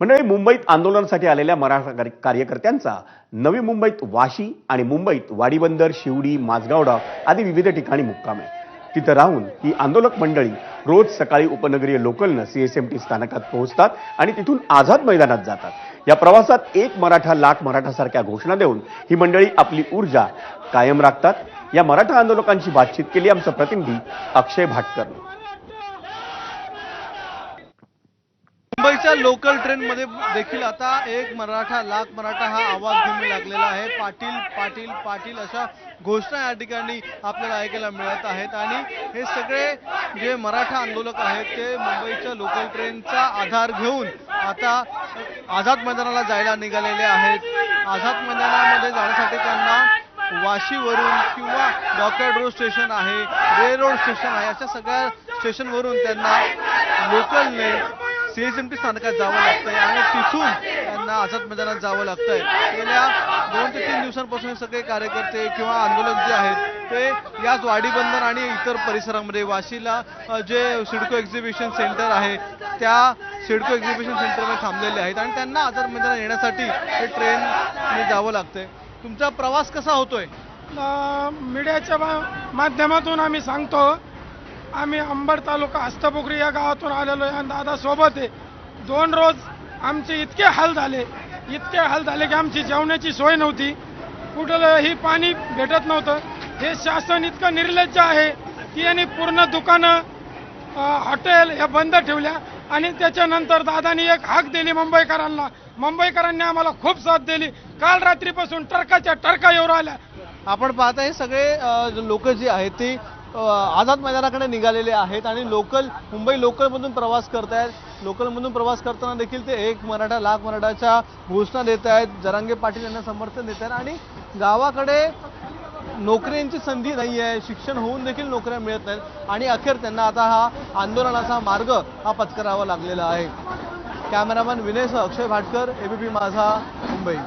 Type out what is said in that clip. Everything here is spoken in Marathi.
मंडळी मुंबईत आंदोलनासाठी आलेल्या मराठा कार्यकर्त्यांचा नवी मुंबईत वाशी आणि मुंबईत वाडीबंदर शिवडी माझगावडा आदी विविध ठिकाणी मुक्काम आहे. तिथं राहून ही आंदोलक मंडळी रोज सकाळी उपनगरीय लोकलनं सीएसएमटी स्थानकात पोहोचतात आणि तिथून आझाद मैदानात जातात. या प्रवासात एक मराठा लाख मराठासारख्या घोषणा देऊन ही मंडळी आपली ऊर्जा कायम राखतात. या मराठा आंदोलकांशी बातचीत केली आमचा प्रतिनिधी अक्षय भाटकर. मुंबईच्या लोकल ट्रेनमध्ये देखील आता एक मराठा लाख मराठा हा आवाज घेऊन लागलेला आहे. पाटील पाटील पाटील अशा घोषणा या ठिकाणी आपल्याला ऐकायला मिळत आहेत. आणि हे सगळे जे मराठा आंदोलक आहेत ते मुंबईच्या लोकल ट्रेनचा आधार घेऊन आता आझाद मैदानाला जायला निघालेले आहेत. आझाद मैदानामध्ये जाण्यासाठी त्यांना वाशीवरून किंवा डॉक्टर रोड स्टेशन आहे रे रोड स्टेशन आहे अशा सगळ्या स्टेशनवरून त्यांना लोकलने सीएसएमटी स्थानकात जावं लागतंय आणि तिथून त्यांना आझाद मैदानात जावं लागतंय. गेल्या दोन ते तीन दिवसांपासून सगळे कार्यकर्ते किंवा आंदोलक जे आहेत ते याच वाडीबंदर आणि इतर परिसरामध्ये वाशीला जे सिडको एक्झिबिशन सेंटर आहे त्या सिडको एक्झिबिशन सेंटरमध्ये थांबलेले आहेत आणि त्यांना आझाद मैदानात येण्यासाठी हे ट्रेनने जावं लागतंय. तुमचा प्रवास कसा होतोय? मीडियाच्या मा- माध्यमातून आम्ही सांगतो आम्ही अंबड तालुका हस्तपोखरी या गावातून आलेलो आहे आणि दादा सोबत आहे. दोन रोज आमचे इतके हाल झाले इतके हाल झाले की आमची जेवणाची सोय नव्हती. कुठलंही पाणी भेटत नव्हतं. हे शासन इतकं निर्लज्ज आहे की यांनी पूर्ण दुकानं हॉटेल या बंद ठेवल्या आणि त्याच्यानंतर दादानी एक हाक दिली मुंबईकरांना. मुंबईकरांनी आम्हाला खूप साथ दिली. काल रात्रीपासून टरकाच्या टरका येऊ राहिल्या. आपण पाहता हे सगळे लोक जी आहेत ती आझाद मैदानाकडे निघालेले आहेत आणि लोकल मुंबई लोकलमधून प्रवास करत आहेत लोकलमधून प्रवास करताना देखील ते एक मराठा लाख मराठाच्या घोषणा देत आहेत. जरांगे पाटील यांना समर्थन देत आहेत. आणि गावाकडे नोकऱ्यांची संधी नाही आहे. शिक्षण होऊन देखील नोकऱ्या मिळत नाहीत. आणि अखेर त्यांना आता हा आंदोलनाचा मार्ग हा पत्करावा लागलेला आहे. कॅमेरामॅन विनयसह अक्षय भाटकर एबीपी माझा मुंबई.